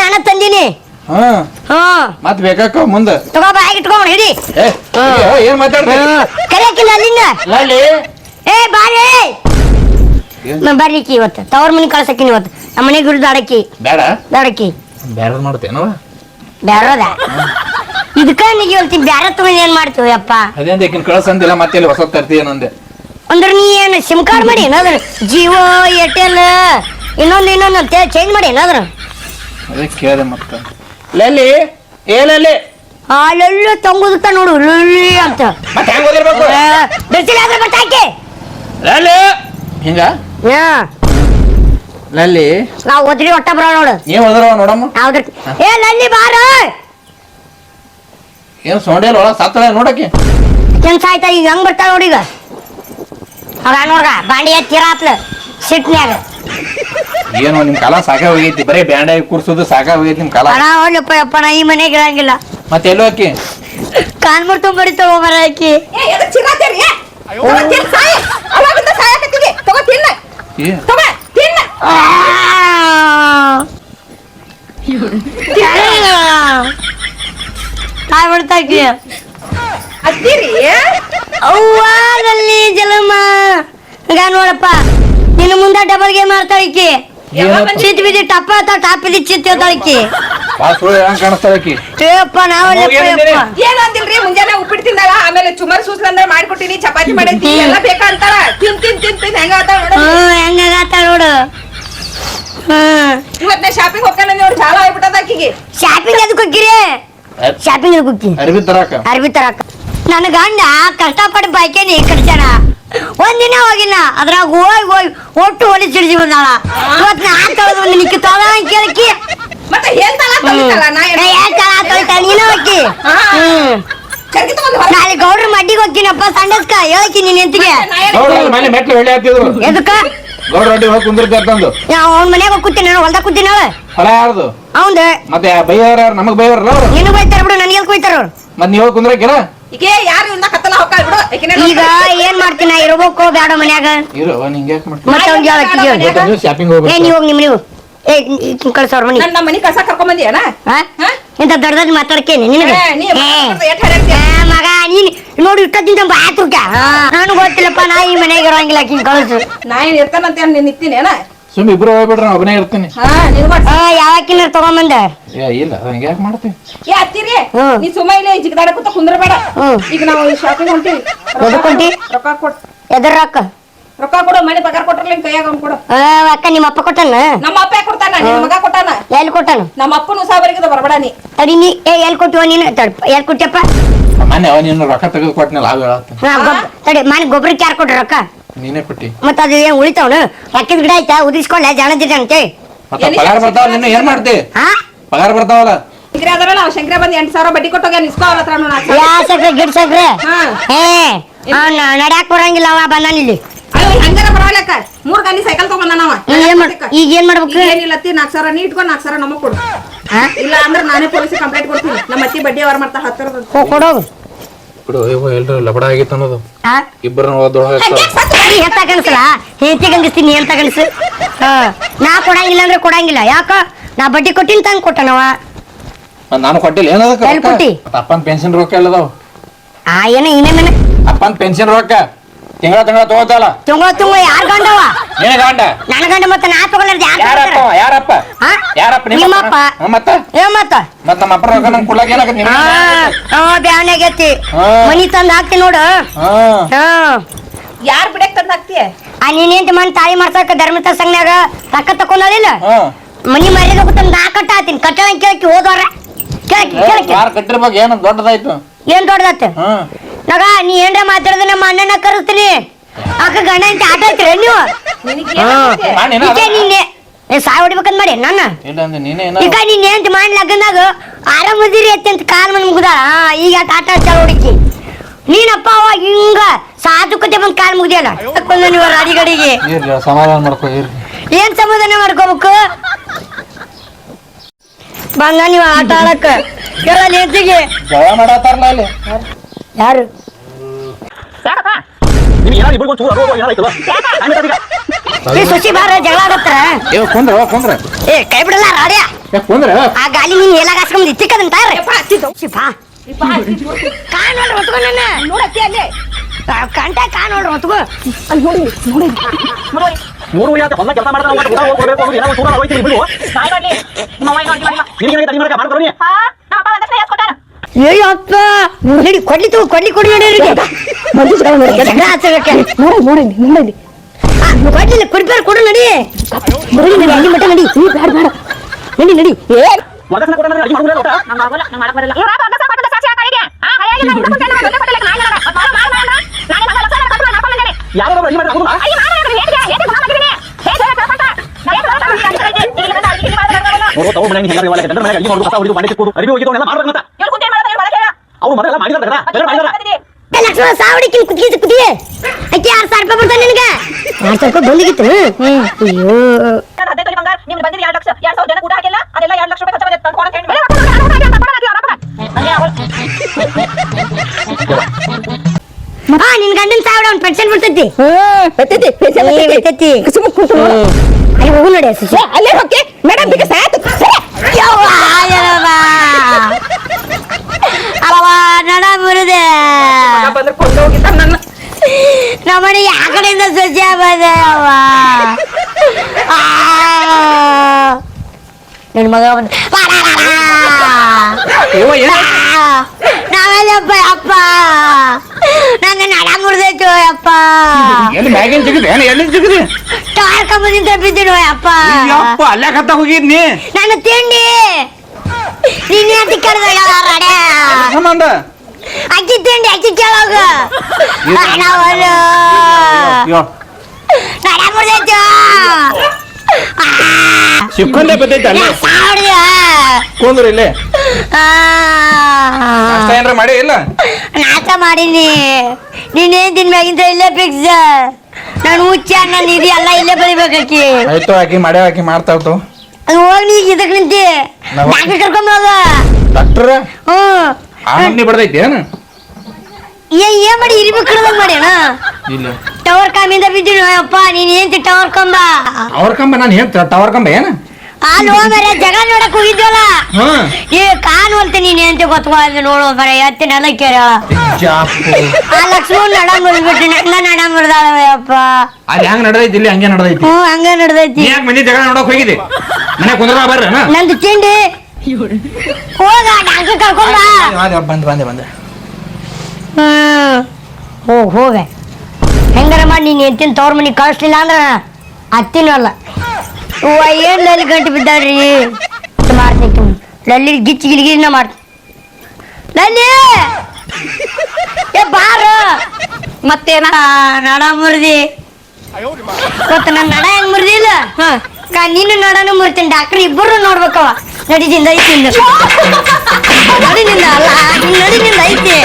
ಅಣ್ಣ ತಂದಿನಿ. ಹಾ. ಹಾ. ಮತ್ ಬೇಕಾಕ ಮುಂದ. ತಗೋ ಬಾಯಿಗೆ ಇಟ್ಕೊಂಡ್ ಹಿಡಿ. ಏ ಏನ್ ಮಾತಾಡ್ತಿ ಕರಿಯಕಿಲ್ಲ ಅಲ್ಲಿಂದ? ಲಲ್ಲಿ ಏ ಬಾರಿ? ನಾ ಬರ್ಲಿಕ್ಕೆ ಇವತ್ತು. ತವ್ರ ಮನೆ ಕಳ್ಸಕ್ಕಿನಿ ಇವತ್ತು. ನಮ್ಮ ಮನೆಗೆ ಇರುದು ಅಡಕ್ಕಿ ಬೇಡ? ದಡಕ್ಕಿ. ಬೇರೆ ಮಾಡ್ತೇನವ? ಬ್ಯಾರದ? ಇದಕ್ಕ ನೀ ಹೇಳ್ತೀನಿ ಬ್ಯಾರ ತಗೊಂಡ್ ಏನ್ ಮಾಡ್ತೀವಿ ಅಪ್ಪ ಅದೇಂದ ಕಳ್ಸಂದಿಲ್ಲ ಮತ್ತೆ ಇಲ್ಲಿ ಹೊಸ ತರ್ತಿ ಏನಂದೆ ಅಂದ್ರೆ ನೀ ಏನು ಸಿಮ್ ಕಾರ್ಡ್ ಮಾಡಿ ಏನಾದ್ರು ಜಿಯೋ ಏರ್ಟೆಲ್ ಇನ್ನೊಂದು ಇನ್ನೊಂದು ಅಂತ ಚೇಂಜ್ ಮಾಡಿ ಏನಾದ್ರು? ಅದೇ ಕೇಳಿದೆ ಮತ್ತೆ. ಲಲ್ಲಿ ಏ ಲಲ್ಲಿ? ಅಲ್ಲೆಲ್ಲ ತಂಗುದುತ್ತ ನೋಡು ಲಲ್ಲಿ ಅಂತ. ಮತ್ತೆ ಹೆಂಗ್ ಹೋಗಿರ್ಬೇಕು ಬಿಸಿಲು ಆದ್ರೆ ಬಟ್ ಹಾಕಿ. ಲಲ್ಲಿ? ಹಿಂಗ? ಹಾ. ಲಲ್ಲಿ? ನಾವು ಒದ್ರಿ ಒಟ್ಟ ಬರೋ ನೋಡು. ನೀವು ಹೋದ್ರ ನೋಡಮ್ಮ. ಹೌದ್ರಿ. ಏ ಲಲ್ಲಿ ಬಾರ. ಏನ್ ಸೊಂಡಿಯಲ್ ಒಳಗ್ ಸತ್ತಳೆ ನೋಡಕ್ಕೆ? ಕೆಲ್ಸ ಆಯ್ತಾ ಈಗ ಹೆಂಗ್ ಬರ್ತಾಳ ನೋಡಿ ನೋಡ್ಗ ಬಾಂಡಿ ಎತ್ತಿರಾತ್ಲ ಸಿಟ್ನ್ಯಾಗ. ಏನೋ ನಿಮ್ ಕಾಲ ಸಾಕ ಹೋಗೈತಿ ಬರೀ ಬ್ಯಾಂಡ ಕೂರ್ಸೋದು ಸಾಕ ಹೋಗೈತಿ ನಿಮ್ ಕಾಲ. ಅಣ್ಣ ಹೋಗ್ಲಪ್ಪ ಯಪ್ಪ ನಾ ಈ ಮನೆಗೆ ಇರಂಗಿಲ್ಲ. ಮತ್ತೆ ಎಲ್ಲೋ ಹಾಕಿ ಕಾನ್ಮೂರ್ ತುಂಬ ತಗೋ ಮರ ಆಕಿ ಏ ಚಿರಾತೇರಿ ಏ? ತಗೋ ಈಗ ನೋಡಪ್ಪ. ನಿನ್ನ ಮುಂದೆ ಡಬಲ್ ಗೇಮ್ ಆಡ್ತಾಳ ಈಕಿ. ಏನಪ್ಪ? ಚಿತ್ ಬಿದ್ದಿ ಟಪ್ಪ ಆತ ಟಾಪ್ ಬಿದ್ದಿ ಚಿತ್ ಹೇಳ್ತಾಳ ಈಕಿ. ಬಾ ಸುಳ್ಳು ಹೆಂಗ್ ಕಾಣಿಸ್ತಾಳ ಆಕಿ ಏಪ್ಪ ನಾವಲ್ಲಪ್ಪ ಹೋಗಿ ಯಪ್ಪ ಏನ್ ಅಂದಿಲ್ರಿ ಮುಂಜಾನೆ ಉಪ್ಪಿಟ್ಟು ತಿಂದಾಗ ಆಮೇಲೆ ಚುಮರ್ ಸೂಸ್ಲಂದ್ರ ಮಾಡ್ಕೊಟ್ಟಿನಿ ಚಪಾತಿ ಮಾಡೈತಿ ಎಲ್ಲ ಬೇಕಾ ಅಂತಾಳ ತಿನ್ ತಿನ್ ತಿನ್ ತಿನ್ ಹೆಂಗ ಆತಾಳ ನೋಡು. ಹ್ಮ್ ಹೆಂಗಾಗತ್ತ ನೋಡು. ಹ್ಮ್. ಇವತ್ನೇ ಶಾಪಿಂಗ್ ಹೋಗ್ತಾನೆ ನೋಡಿ ಚಾಲ ಆಗ್ಬಿಟ್ಟದ ಆಕಿಗೆ. ಶಾಪಿಂಗ್ ಹೋಗಿರಿ ಶಾಪಿಂಗ್ ಎದಕ್ಕೆ ಹೋಗಿ ಅರ್ಬಿ ತರಾಕ. ಅರ್ಬಿ ತರಕ. ನನ್ನ ಗಂಡ ಕಷ್ಟಪಟ್ಟು ಬೈಕೇನಿ ಕಡ್ಸ್ಯಾನ ಒಂದಿನ ಹೋಗಿಲ್ಲ. ಅದ್ರಾಗ ಹೋಗಿ ಹೋಗಿ ಒಟ್ಟು ಹೊಲಿ ಸಿಡಿಸಿ ಬಂದಾಳ. ಇವತ್ತು ನಾ ತೊಳೆದು ಒಂದ್ ನಿಕ್ಕಿ ತೊಳ ಕೇಳಕ್ಕಿ ಮತ್ತೆ ಹೇಳ್ತಾಳ ತೊಳಿತಾಳ? ನಾ ನಾ ಹೇಳ್ತಾಳ ತೊಳಿತಾಳ. ನೀನು ಹೋಗಿ ನಾಳೆ ಗೌಡ್ರ ಮಡ್ಡಿಗೆ ಹೋಗ್ತೀನಪ್ಪ ಸಂಡಸ್ಕ. ಹೇಳಕ್ಕಿ ನೀನ್ ಎಂತಿಗೆ ನಾ ಏನ್- ಗೌಡ್ರ ಅಲ್ಲಿ ಮನೆ ಮೆಟ್ಲು ಹಾಕ್ತಿದ್ರು ಎದಕ್ಕ? ಗೌಡ್ರ ಅಡ್ಡಿ ಹೋಗಿ ಕುಂದಿರ್ತಾರ ತಂದು ಅವ್ನ ಮನ್ಯಾಗ ಹೋಗಿ ಕೂತೀನಿ. ನಾನು ಹೊಲ್ದಾಗ ಕೂತೀನಿ ಅವಳ ಹೊಲ ಯಾರ್ದು? ಅವಂದ. ಮತ್ತೆ ಬೈಯವ್ರ ಯಾರು? ನಮಗ್ ಬೈಯವ್ರಲ್ಲ ಅವ್ರು ನಿನಗ್ ಬೈತಾರ ಬಿಡು ನನಗೆ ಕುಯ್ತಾರ ಬೈತಾರ ಅವ್ರು. ಮತ್ ನೀವ್ ಹೋಗಿ ಈಕೆ ಯಾರು ಇಂದ ಕತ್ತಲ ಬಿಡು. ಈಕಿನೇ ಈಗ ಏನ್ ಮಾಡ್ತೀನಿ? ನಾ ಇರ್ಬೇಕು ಬೇಡ ಮನ್ಯಾಗ. ಇರು ನಿಂಗೆ ಯಾಕೆ ಮಾಡ್ತೀನಿ ಮತ್ತೆ ಶಾಪಿಂಗ್ ಏ ಹೋಗ್ಬೇಕು ನೀವ್ ಹೋಗಿ ನಿಮ್ ನೀವು ಏ ಮನಿ ನನ್ನ ಮನಿ ಕಸ ಕರ್ಕೊಂಡ್ ಬಂದಿಯನ? ಇಂತ ದೊಡ್ಡದ್ ಮಾತಾಡ್ಕೇನಿ ನಿನಗೆ? ಮಗ ನೀನ್ ನೋಡಿ ಇಷ್ಟೊತ್ತಿಂದ ಬಾತ್ರೂಕ ನಾನು ಗೊತ್ತಿಲ್ಲಪ್ಪ ನಾ ಈ ಮನೆಗೆ ಇರೋಂಗಿಲ್ಲ ಆಕಿನ್ ಕಳ್ಸು. ನಾ ಏನ್ ಇರ್ತಾನಂತ ಏನ್ ನೀನ್ ನಿಂತೀನಿ ಏನ? ಸುಮ್ ಇಬ್ರು ಹೋಗ್ಬಿಡ್ರಿ ನಾ ಒಬ್ಬನೇ ಇರ್ತೀನಿ. ಹಾ ನೀನ್ ಮಾಡ್ ಆ ಯಾವಾಗಿನ ತಗೊಂಬಂದ? ಏ ಇಲ್ಲ ಹಂಗೆ ಯಾಕೆ ಮಾಡ್ತೀನಿ ಏ ಅತ್ತಿರಿ ಹ್ಮ್. ನೀ ಸುಮ್ಮ ಇಲ್ಲ ಜಿಗದಾಡ ಕೂತ ಕುಂದ್ರಬೇಡ. ಹ್ಮ್. ಈಗ ನಾವು ಶಾಪಿಂಗ್ ಹೊಂಟಿವಿ. ಎದಕ್ ಹೊಂಟಿ? ರೊಕ್ಕ ಕೊಡ್. ಎದ್ರ ರೊಕ್ಕ? ರೊಕ್ಕ ಕೊಡು ಮನೆ ಪಗಾರ ಕೊಟ್ರಲ್ಲ ಕೈಯಾಗ ಅವ್ನ್ ಕೊಡು. ಆ, ಅಕ್ಕ ನಿಮ್ಮ ಅಪ್ಪ ಕೊಟ್ಟನ? ನಮ್ಮ ಅಪ್ಪ ಯಾಕ್ ಕೊಡ್ತಾನ ನಿನ್ ಮಗ ಕೊಟ್ಟಾನ. ಎಲ್ಲಿ ಕೊಟ್ಟನು? ನಮ್ಮ ಅಪ್ಪನ ಉಸಾಬರಿಗಿದ ಬರಬೇಡ ನೀ. ತಡಿ ನೀ ಏ ಎಲ್ಲಿ ಕೊಟ್ಟಿವ ನೀನು? ತಡ್ಪ ಎಲ್ಲಿ ಕೊಟ್ಟಿಯಪ್ಪ? ಮೊನ್ನೆ ಅವ ನೀನು ರೊಕ್ಕ ತೆಗೆದು ಕೊಟ್ಟನಲ್ಲ ಹಾಗೆ ಹೇಳತ್ತ ಹಾ ಗೊಬ್ಬ ತಡಿ ಮನೆ ಗೊಬ್ಬರಕ್ಕೆ ಯಾರು ಕೊಟ್ರು ರೊಕ್ಕ? ನೀನೇ ಕೊಟ್ಟಿ. ಮತ್ತ ಅದು ಏನ್ ಉಳಿತಾವನು? ಯಾಕಿದ್ ಗಿಡ ಆಯ್ತಾ ಉದಿಸ್ಕೊಂಡೆ ಜನ ಜಿಟ ಅಂತೇಳಿ ಮತ್ತೆ ಪಗಾರ ಬರ್ತಾವ ನಿನ್ನ? ಏನ್ ಮಾಡ್ತಿ? ಹಾ? ಪಗಾರ ಬರ್ತಾವಲ್ಲ? ಶಂಕರ ಅದರಲ್ಲ ಅವ್ ಶಂಕರ ಬಂದ್ ಎಂಟ್ ಸಾವಿರ ಬಡ್ಡಿ ಕೊಟ್ಟೋಗ ನಿಸ್ಕೋವಲ್ಲ ಹತ್ರ ನಾಲ್ಕು ಯಾ ಸಕ್ರೆ ಗಿಡ ಸಕ್ರೆ ಹಾ. ಅವ್ನ ನಡ್ಯಾಕ್ ಬರಂಗಿಲ್ಲ ಅವ ಬಂದಾನ ಇಲ್ಲಿ ಅಯ್ಯೋ ಹಂಗಾರ ಬರಲಕ್ಕ ಮೂರ್ ಗಾಲಿ ಸೈಕಲ್ ತಗೊಂಡ ನಾವ ಈಗ ಏನ್ ಮಾಡ್ ಈಗ ಏನ್ ಮಾಡ್ಬೇಕು? ಏನಿಲ್ಲ ಅತ್ತಿ ನಾಲ್ಕು ಸಾವಿರ ನೀ ಇಟ್ಕೊಂಡು ನಾಲ್ಕು ಸಾವಿರ ನಮಗ್ ಕೊಡು. ಹಾ? ಇಲ್ಲ ಅಂದ್ರೆ ನಾನೇ ಪೊಲೀಸ್ ಕಂಪ್ಲೇಂಟ್ ಕೊಡ್ತೀನಿ. ನಮ್ಮ ಅತ್ತಿ ಬಡ್ಡಿ ಅವ್ರ ಮಾಡ್ತಾ ಹತ್ತಿರದ ಕೊಡು ಕೊಡೋಗು. ಬಿಡು ಅಯ್ಯೋ ಎಲ್ರು ಲಬಡ ಆಗಿತ್ತು ಅನ್ನೋದು. ಇಬ್ಬರು ಓದೊಳಗ ನೀ ಎಂತ ಕನಸಲ್ಲ ಹೆಂಡತಿ ಗಂಗಸ್ತೀನಿ ಎಂತ ಕನಸು ಹಾ ನಾ ಕೊಡಂಗಿಲ್ಲ ಅಂದ್ರೆ ಕೊಡಂಗಿಲ್ಲ. ಯಾಕ? ನಾ ಬಡ್ಡಿ ಕೊಟ್ಟಿನ ತಂಗ್ ಕೊಟ್ಟನವ. ನಾನು ಕೊಟ್ಟಿಲ್ಲ. ಏನದಕ್ಕ ಎಲ್ಲಿ ಕೊಟ್ಟಿ? ಅಪ್ಪನ ಪೆನ್ಷನ್ ರೊಕ್ಕ ಎಲ್ಲದಾವ? ಆ ಏನ ಇನ್ನೇನ ಅಪ್ಪನ ಪೆನ್ಷನ್ ರೊಕ್ಕ? ತಿಂಗಳ ತಿಂಗಳ ತಗೋತಲ್ಲ ತಿಂಗಳ ತಿಂಗಳ ಯಾರ್ ಗಂಡವ? ಏನ ಗಂಡ? ನನ್ನ ಗಂಡ ಮತ್ತೆ ನಾ ತಗೊಳ್ಳಾರ್ದು ಯಾರ್ ಯಾರಪ್ಪ? ಯಾರಪ್ಪ? ಹಾ? ಯಾರಪ್ಪ ನಿಮ್ಮ ನಿಮ್ಮಪ್ಪ. ಮತ್ತ? ಏ ಮತ್ತ? ಮತ್ತ ನಮ್ಮ ಅಪ್ಪ ರೊಕ್ಕ ನಮ್ ಕೊಡ್ಲಾಕ ಏನಾಗತ್ತೆ ಹಾ ಹಾ ಬ್ಯಾವ್ನಾಗೈತಿ ಮನಿ ತಂದ್ ಹಾಕ್ತಿ ನೋಡು. ಹಾ ಹಾ ಯಾರ್ ಬಿಡಕ್ ತಂದ್ ಹಾಕ್ತಿಯ? ಆ ನೀನೇಂತ ಮನ್ ತಾಳಿ ಮಾಡ್ಸಕ ಧರ್ಮತ ಸಂಘನಾಗ ರೊಕ್ಕ ತಕೊಂಡಲಿಲ್ಲ ಹಾ ಮನಿ ಮರ್ಯಾದೆ ಹೋಗ್ತಾನ ನಾ ಕಟ್ಟಾತೀನಿ ಕಟ್ಟಣ ಕೇಳಕ್ಕೆ ಹೋದವ್ರ. ಕೇಳಕ್ಕೆ ಕೇಳಕ್ಕೆ ಯಾರು ಕಟ್ಟಿರ್ಬೇಕು ಏನು ದೊಡ್ಡದಾಯ್ತು? ಏನ್ ದೊಡ್ಡದತ್ತ ಹಾ. ನಗ ನೀ ಏನ್ರ ಮಾತಾಡಿದ್ರೆ ನಮ್ಮ ಅಣ್ಣನ ಕರೆಸ್ತೀನಿ. ಅಕ್ಕ ಗಂಡ ಅಂತ ಆಟ ಆಡ್ತೀರ ನೀವು? ನಿನಗೆ ನಿನ್ನೆ. ಏ ಸಾಯ್ ಹೊಡಿಬೇಕಂತ ಮಾಡಿ ನನ್ನ. ಇಲ್ಲ ಅಂದ್ರೆ ನೀನೇ ಏನೋ ಈಗ ನೀನ್ ಏನ್ ಮಾಡಿ ಲಗ್ನದಾಗ ಆರಾಮದಿರಿ ಅಂತ ಕಾಲ್ ಮನ್ ಮುಗ್ದ ಈಗ ಆಟ ಚಾಲು ಹುಡುಕಿ ನೀನಪ್ಪ ಅವ ಹಿಂಗ ಸಾಧುಕತೆ ಬಂದ್ ಕಾಲ್ ಮುಗ್ದಿಯಲ್ಲ. ಬಂದ ನೀವು ರಾಡಿ ಗಡಿಗೆ. ಇರ್ಲಿ ಸಮಾಧಾನ ಮಾಡ್ಕೋ ಇರ್ಲಿ ಏನ್ ಸಮಾಧಾನ ಮಾಡ್ಕೋಬೇಕು? ಬಂದ ನೀವು ಆಟ ಆಡಕ್ಕ ಕೇಳ ನೆತ್ತಿಗೆ ಜಗಳ ಮಾಡತ್ತಾರಲ್ಲ ಅಲ್ಲಿ. ಯಾರು? ಏ ಸುಶಿ ಬಾರ ಜಗಳ ಆಗತ್ತಾರ ಏ ಕುಂದ್ರ ಕುಂದ್ರ. ಏ ಕೈ ಬಿಡಲ್ಲ ರಾಡ್ಯ ಏ ಕುಂದ್ರ. ಆ ಗಾಲಿ ನೀನ್ ಎಲ್ಲ ಹಾಸ್ಕೊಂಡ್ ಇತ್ತಿಕ್ಕದಂತ ಶಿಫಾ ಕಾನ್ ನೋಡ್ರಿ ಹೊತ್ಕೊ ನನ್ನ ನೋಡತ್ತಿ ಅಲ್ಲೇ. ಕಂಟ ಕಾನ್ ನೋಡ್ರಿ ಹೊತ್ಕೊ. ಅಲ್ಲಿ ನೋಡಿ ನೋಡಿ. ಮೂರು ಹೊಲ ಕೆಲಸ ಮಾಡ್ತಾರೆ ಹೋಗಿ ಊಟ ಹೋಗ್ಬೇಕು ಅವ್ರು ಏನೋ ಚೂರ ಬಿಡು ತಡಿ ಮಾಡ್ಕ ಮಾಡ್ಕೊಳ್ಳಿ ಅಯ್ಯೋ ಅಪ್ಪ ನಡಿ ಕೊಡ್ಲಿ ತಗೋ ಕೊಡ್ಲಿ ಕೊಡಿ ನೋಡಿ ಜಗಳ ಹಚ್ಚಬೇಕೆ ನೋಡಿ ನೋಡಿ ನೋಡಿ ಕೊಡ್ಲಿಲ್ಲ ಕುಡಿಪೇರ್ ಕೊಡು ನಡಿ ನಡಿ ನಡಿ ಅಲ್ಲಿ ಮಟ್ಟ ನಡಿ ಈ ಬೇಡ ಬೇಡ ನಡಿ ನಡಿ ಏ ವದಸನ ಕೊಡ ಅಡಿಗೆ ಮಾಡ್ಕೊಳ್ಳಿ ಊಟ ನಾನು ಆಗಲ್ಲ ನಾನು ಮಾಡಕ್ ಬರಲ್ಲ ಯಾರೋ ಅಡಿಗೆ ಮಾಡ್ತಾರೆ ನೋಡು ತಗೋ ಮನೆ ಹೆಂಗಾರ ಒಳಗೆ ಗಂಡನ ಮನೆಗೆ ಅಡಿಗೆ ಮಾಡೋದು ಕಸ ಹೊಡಿದು ಮನೆ ತಿಕ್ಕೋದು ಅಡಿಗೆ ಹೋಗಿದ್ದು ಎಲ್ಲ ಮಾಡ್ಬೇಕು ಅಂತ ಅವ್ರು ಮನೆಲ್ಲ ಮಾಡಿದಾರೆ ಕದ ಎಲ್ಲ ಮಾಡಿದಾರೆ ಏ, ಲಕ್ಷ್ಮಣ ಸಾವಿರಕ್ಕೆ ಕುತ್ಕಿ ಕುತ್ತಿಗೆ ಅಕ್ಕಿ ಆರು ಸಾವಿರ ರೂಪಾಯಿ ಬರ್ತಾನೆ ನಿನಗೆ. ಆರು ಸಾವಿರ ರೂಪಾಯಿ ಬಂದಿಗಿತ್ತು. ಅಯ್ಯೋ. ಹಾ ನಿನ್ ಗಂಡನ್ ಸಾವಿರ ಅವ್ನ್ ಪೆನ್ಷನ್ ಬರ್ತೈತಿ ಹ್ಮ್. ಬರ್ತೈತಿ ಪೇಷನ್ ಏ, ಬರ್ತೈತಿ. ಕೂತು. ಅಲ್ಲಿ ಹೋಗು ನೋಡಿ ಅಲ್ಲೇ ಹೋಗಿ. ಮೇಡಮ್ ಬಿಗ ಸಾಯ್ತು ಯವ್ವ, ಯವ್ವ. ಅಲ್ಲವ್ವ, ಮುರಿದೆ ಬಂದ್ರೆ ಕೊಂಡು ಹೋಗಿದ್ದ ನನ್ನ. ನಮ್ಮನೆ ಯಾ ಕಡೆಯಿಂದ ಸೊಸೆ ಬಂದೆ ಅವ್ವ? ಆ. ನಿನ್ ಮಗ ಬಂದ ನಾವೆಲ್ಲಪ್ಪ ಅಪ್ಪ ನನ್ನ ನಡ ಮುರಿದೈತು ಅಪ್ಪ. ಎಲ್ಲಿ ಮ್ಯಾಗಿನ್ ಜಿಗಿದೆ ಏನು ಎಲ್ಲಿ ಜಿಗಿದೆ ಟಾರ್ ಕಂಬದಿಂದ ಬಿದ್ದಿರು ಅಪ್ಪ. ಯಪ್ಪ ಅಲ್ಲೇ ಕತ್ತ ಹೋಗಿದ್ನಿ ನನ್ನ ತಿಂಡಿ. ನೀನೇ ಅಂತ ಕರೆದಾಗ ರಡೆ? ಸಂಬಂಧ? ಅಕ್ಕಿ ತಿಂಡಿ ಅಕ್ಕಿ ಕೇಳೋಗ ಹಣವಲ್ಲ ಯೋ ನಡ ಮುರಿದೈತು ಸಿಕ್ಕೊಂಡೆ ಬರ್ತೈತೆ ಅಲ್ಲೇ? ಸಾವಿರದ ಕುಂದ್ರ ಇಲ್ಲೇ. ನಾಷ್ಟ ಏನ್ರ ಮಾಡಿ ಇಲ್ಲ? ನಾಟ ಮಾಡೀನಿ ನೀನೇನ್ ತಿನ್ಬೇಕಿಂತ ಇಲ್ಲೇ ಫಿಕ್ಸ್ ನಾನು ಹುಚ್ಚ ನಾನು ಇದು ಎಲ್ಲ ಇಲ್ಲೇ ಬರಿಬೇಕಾಕಿ ಆಯ್ತು ಆಕಿ ಮಾಡ್ಯಾವ ಆಕಿ ಮಾಡ್ತಾವ್ತು ಅದು ಹೋಗಿ ನೀ ಇದಕ್ಕೆ ನಿಂತಿ. ಡಾಕ್ಟರ್ ಕರ್ಕೊಂಡ್ ಹೋಗ. ಡಾಕ್ಟ್ರ ಹ್ಮ್. ಆ ಮಗ್ನಿ ಬಡ್ದೈತಿ ಏನು ಏ ಏನ್ ಮಾಡಿ ಇರ್ಬೇಕು ಮಾಡಿ ಅಣ್ಣ ಇಲ್ಲ ಟವರ್ ಕಾಮಿಂದ ಬಿದ್ದೀನಿ ಅಪ್ಪ ನೀನ್ ಏನ್ ಟವರ್ ಕಂಬ ಅವ್ರ ಕಂಬ ನಾನು ಏನ್ ಟವರ್ ಕಂಬ ಏನು ಅಲ್ಲಿ ಹೋಗ್ಬಾರೆ ಜಗಳ ನೋಡಕ್ ಹೋಗಿದ್ವಲ್ಲ ಹ್ಮ್ ಏ ಕಾನ್ ಹೊಲ್ತೆ ನೀನ್ ಏನ್ ಗೊತ್ತವಾದ ನೋಡು ಬರ ಎತ್ತಿ ನೆಲ ಕೇಳ ಜಾಪು ಆ ಲಕ್ಷ್ಮಣ್ ನಡ ಮುರಿದ್ಬಿಟ್ಟು ನಂಗ ನಡ ಮುರಿದಾಳವ ಅಪ್ಪ ಅಲ್ಲಿ ಹೆಂಗ್ ನಡ್ದೈತಿ ಇಲ್ಲಿ ಹಂಗೆ ನಡ್ದೈತಿ ಹ್ಞೂ ಹಂಗ ನಡ್ದೈತಿ ನೀ ಯಾಕೆ ಮನೆ ಜಗಳ ನೋಡಕ್ ಹೋಗಿದ್ದೆ ಮನೆ ಕುಂದ್ರ ಬರ್ರ ನಂದು ತಿಂಡಿ ಹೋಗ ಡಾಕ್ಟರ್ ಕರ್ಕೊಂಡ್ ಬಾ ಬಂದ್ ಬಂದೆ ಬಂದೆ ಹ್ಮ್ ಹೋಗ್ ಹೋಗ ಹೆಂಗಾರ ಮಾಡಿ ನೀನು ಎತ್ತಿನ ತವ್ರ ಮನೆ ಕಳಿಸ್ಲಿಲ್ಲ ಅಂದ್ರ ಅತ್ತಿನಲ್ಲ ಹೂವ ಏನ್ ಲಲ್ಲಿ ಗಂಟು ಬಿದ್ದಾಡ್ರಿ ಮಾಡ್ತೀನಿ ಲಲ್ಲಿ ಗಿಚ್ಚಿ ಗಿಲಿಗಿನ ಮಾಡ್ತೀನಿ ಲಲ್ಲಿ ಏ ಬಾರ ಮತ್ತೇನ ನಡ ಮುರಿದಿ ಗೊತ್ತ ನನ್ನ ನಡ ಹೆಂಗ್ ಮುರಿದಿಲ್ಲ ಕಾ ನೀನು ನೋಡನು ಮುರಿತೀನಿ ಡಾಕ್ಟರ್ ಇಬ್ಬರು ನೋಡ್ಬೇಕವ ನಡಿದಿಂದ ಐತಿ ನಡಿನಿಂದ ಅಲ್ಲ ನಡಿನಿಂದ ಐತಿ.